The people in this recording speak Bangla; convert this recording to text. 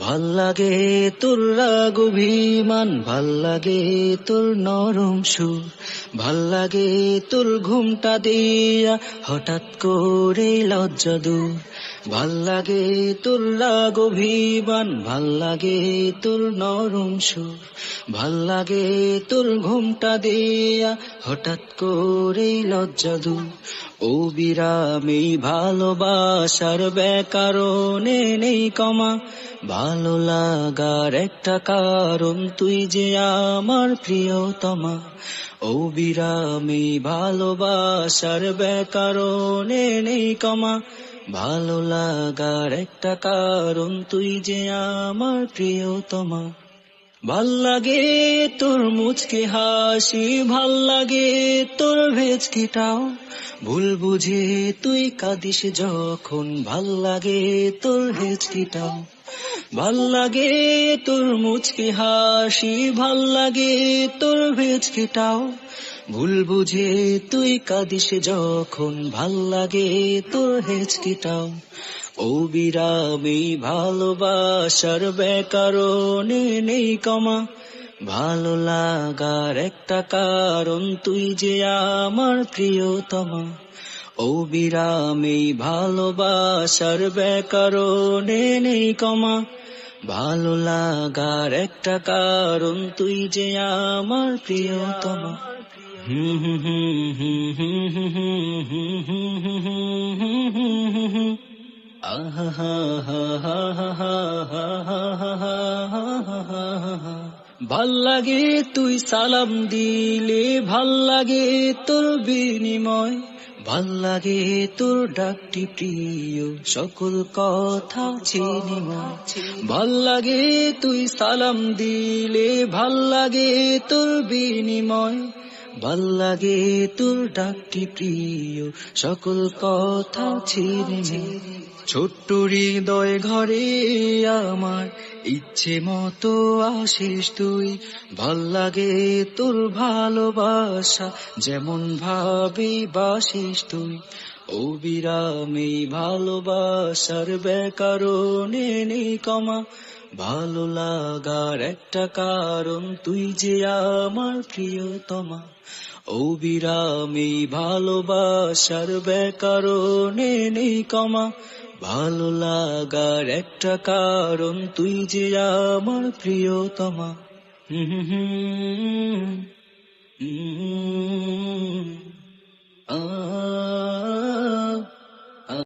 ভালো লাগে তোর রাগ অভিমান ভালো লাগে তোর নরম সুর ভালো লাগে তোর ঘুমটা দিয়া হঠাৎ করে লজ্জা দূর ভালো লাগে তোর রাগ অভিমান ভালো লাগে তোর নরম সুর ভালো লাগে তোর ঘুমটা দিয়া হঠাৎ করে লজ্জা দূর। ও বিরামে ভালোবাসার বেকারণে নেই কমা, ভালো লাগার একটা কারণ, তুই যে আমার প্রিয়তমা। ও বিরামে ভালোবাসার বেকারণে নেই কমা ভালো লাগার একটা কারণ, তুই যে আমার প্রিয়তমা। ভালো লাগে তোর মুচকে হাসি, ভালো লাগে তোর ভেজকিটাও। ভুল বুঝে তুই কাঁদিস যখন, ভালো লাগে তোর ভেজকিটাও। ভালো লাগে তোর মুচকে হাসি ভালো লাগে তোর ভেজকিটাও ভুল বুঝে তুই কাঁদিস যখন ভালো লাগে তোর হেচকিটাও ও বিরামে ভালোবাসার বেকারণে নেই কমা। ভালো লাগার একটা কারণ তুই যে আমার প্রিয়তমা। ও বিরামে ভালোবাসার বেকারণে নেই কমা। ভালো লাগার একটা কারণ তুই যে আমার প্রিয়তমা আহা হা হা হা হা হা হা হা হা। ভালো লাগে তুই সালাম দিলে ভালো লাগে তোর বিনিময় ভালো লাগে তোর ডাকটি প্রিয়, সকল কথা চিনিময় ভালো লাগে তুই সালাম দিলে ভালো লাগে তোর বিনিময় ভালো লাগে তোর ডাকটি প্রিয়, সকল কথা ছেড়ে ছোট্ট হৃদয় ঘরে আমার ইচ্ছে মতো আসিস তুই। ভালো লাগে তোর ভালোবাসা, যেমন ভাবি বাসিস তুই। ও বিরামে ভালোবাসার বেকারণে নেই কমা ভালো লাগার একটা কারণ তুই যে আমার প্রিয়তমা। ও বিরামে ভালোবাসার বেকারণে নেই কমা ভালো লাগার একটা কারণ তুই যে আমার প্রিয়তমা। হুম হুম হুম।